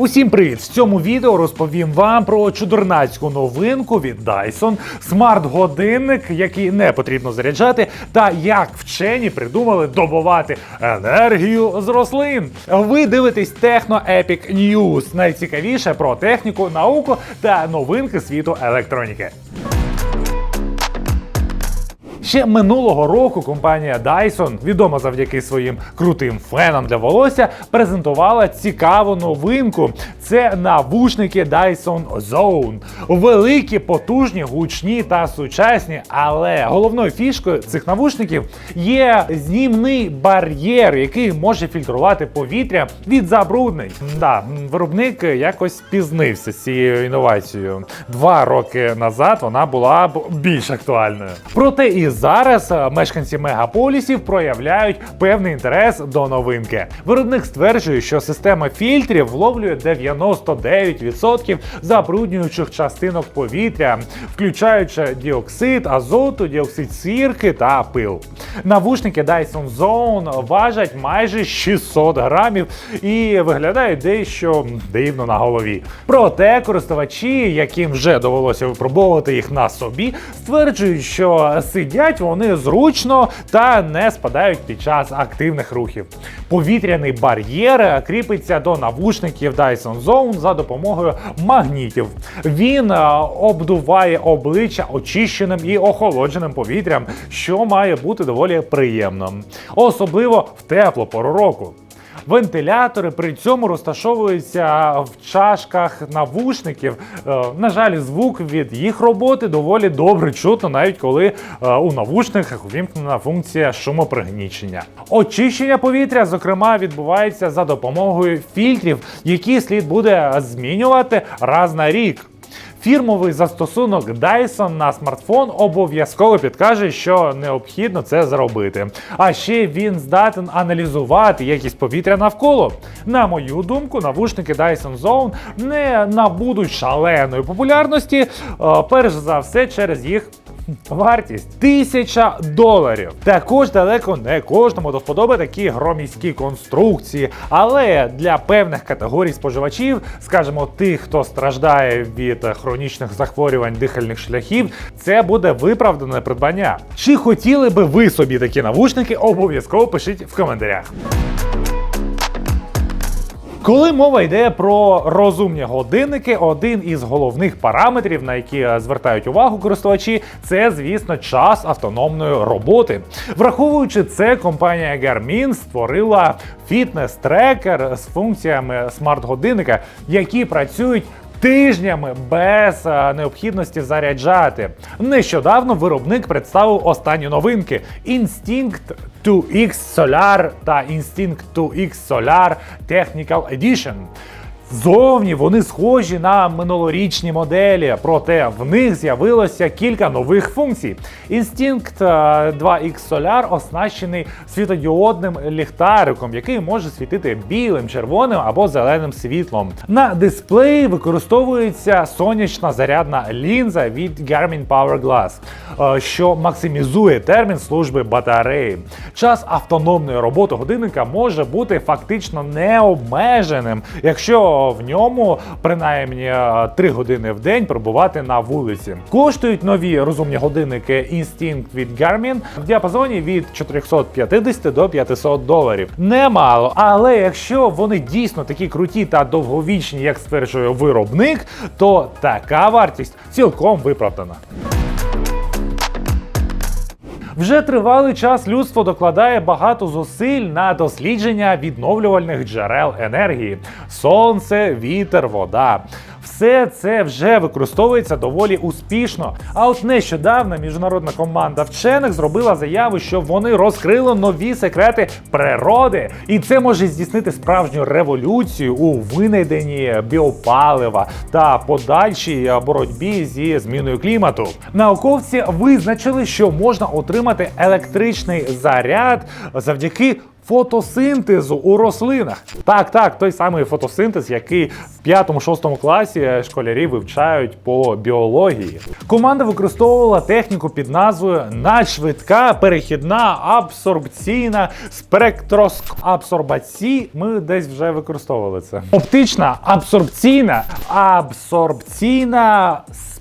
Усім привіт! В цьому відео розповім вам про чудернацьку новинку від Dyson, смарт-годинник, який не потрібно заряджати, та як вчені придумали добувати енергію з рослин. Ви дивитесь Техно Epic News. Найцікавіше про техніку, науку та новинки світу електроніки. Ще минулого року компанія Dyson, відома завдяки своїм крутим фенам для волосся, презентувала цікаву новинку. Це навушники Dyson Zone. Великі, потужні, гучні та сучасні. Але головною фішкою цих навушників є знімний бар'єр, який може фільтрувати повітря від забруднень. Да, виробник якось пізнився з цією інновацією. Два роки назад вона була б більш актуальною. Проте і зараз е, мешканці мегаполісів проявляють певний інтерес до новинки. Виробник стверджує, що система фільтрів вловлює 99% забруднюючих частинок повітря, включаючи діоксид азоту, діоксид сірки та пил. Навушники Dyson Zone важать майже 600 грамів і виглядають дещо дивно на голові. Проте користувачі, яким вже довелося випробовувати їх на собі, стверджують, що сидять вони зручно та не спадають під час активних рухів. Повітряний бар'єр кріпиться до навушників Dyson Zone за допомогою магнітів. Він е, обдуває обличчя очищеним і охолодженим повітрям, що має бути доволі приємно, особливо в теплу пору року. Вентилятори при цьому розташовуються в чашках навушників. Е, На жаль, звук від їх роботи доволі добре чутно, навіть коли е, у навушниках увімкнена функція шумопригнічення. Очищення повітря, зокрема, відбувається за допомогою фільтрів, які слід буде змінювати раз на рік. Фірмовий застосунок Dyson на смартфон обов'язково підкаже, що необхідно це зробити. А ще він здатен аналізувати якість повітря навколо. На мою думку, навушники Dyson Zone не набудуть шаленої популярності, е, перш за все через їх. Вартість тисяча доларів. Також далеко не кожному до вподоби такі громіські конструкції, але для певних категорій споживачів, скажімо, тих, хто страждає від хронічних захворювань дихальних шляхів, це буде виправдане придбання. Чи хотіли би ви собі такі навушники? Обов'язково пишіть в коментарях. Коли мова йде про розумні годинники, один із головних параметрів, на які е, звертають увагу користувачі, це, звісно, час автономної роботи. Враховуючи це, компанія Garmin створила фітнес-трекер з функціями смарт-годинника, які працюють. Тижнями без е, необхідності заряджати. Нещодавно виробник представив останні новинки: Instinct 2X Solar та Instinct 2X Solar Technical Edition. Зовні вони схожі на минулорічні моделі, проте в них з'явилося кілька нових функцій. Instinct е, 2X Solar оснащений світодіодним ліхтариком, який може світити білим, червоним або зеленим світлом. На дисплеї використовується сонячна зарядна лінза від Garmin Power Glass, е, що максимізує термін служби батареї. Час автономної роботи годинника може бути фактично необмеженим, якщо в ньому принаймні 3 години в день пробувати на вулиці. Коштують нові розумні годинники Instinct від Garmin в діапазоні від 450 до 500 доларів. Немало, але якщо вони дійсно такі круті та довговічні, як стверджує виробник, то така вартість цілком виправдана. Вже тривалий час людство докладає багато зусиль на дослідження відновлювальних джерел енергії: сонце, вітер, вода. Все це вже використовується доволі успішно. А от нещодавно міжнародна команда вчених зробила заяву, що вони розкрили нові секрети природи, і це може здійснити справжню революцію у винайденні біопалива та подальшій боротьбі зі зміною клімату. Науковці визначили, що можна отримати електричний заряд завдяки фотосинтезу у рослинах. Так, так, той самий фотосинтез, який в 5-6 класі школярі вивчають по біології. Команда використовувала техніку під назвою надшвидка перехідна абсорбційна спектроск... абсорбації. Ми десь вже використовували це. Оптична абсорбційна абсорбційна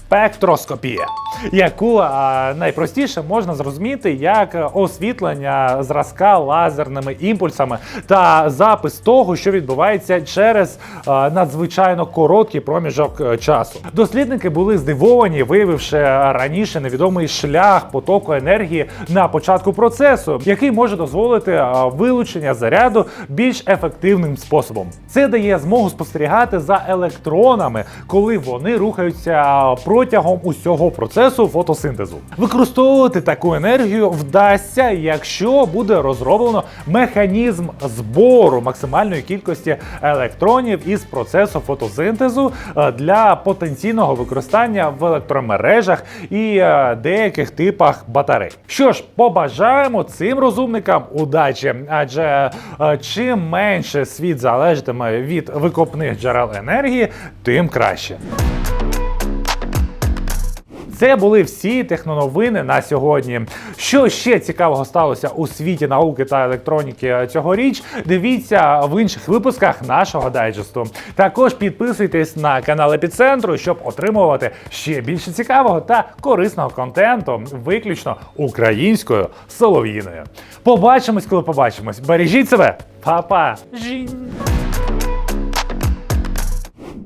спектроскопія, яку а, найпростіше можна зрозуміти як освітлення зразка лазерними імпульсами та запис того, що відбувається через а, надзвичайно короткий проміжок е, часу. Дослідники були здивовані, виявивши раніше невідомий шлях потоку енергії на початку процесу, який може дозволити вилучення заряду більш ефективним способом. Це дає змогу спостерігати за електронами, коли вони рухаються протягом усього процесу фотосинтезу. Використовувати таку енергію вдасться, якщо буде розроблено механізм збору максимальної кількості електронів із процесу фотосинтезу е, для потенційного використання в електромережах і е, деяких типах батарей. Що ж, побажаємо цим розумникам удачі, адже е, чим менше світ залежатиме від викопних джерел енергії, тим краще. Це були всі техноновини на сьогодні. Що ще цікавого сталося у світі науки та електроніки цьогоріч? Дивіться в інших випусках нашого дайджесту. Також підписуйтесь на канал Епіцентру, щоб отримувати ще більше цікавого та корисного контенту, виключно українською солов'їною. Побачимось, коли побачимось. Бережіть себе, Па-па! Жінь!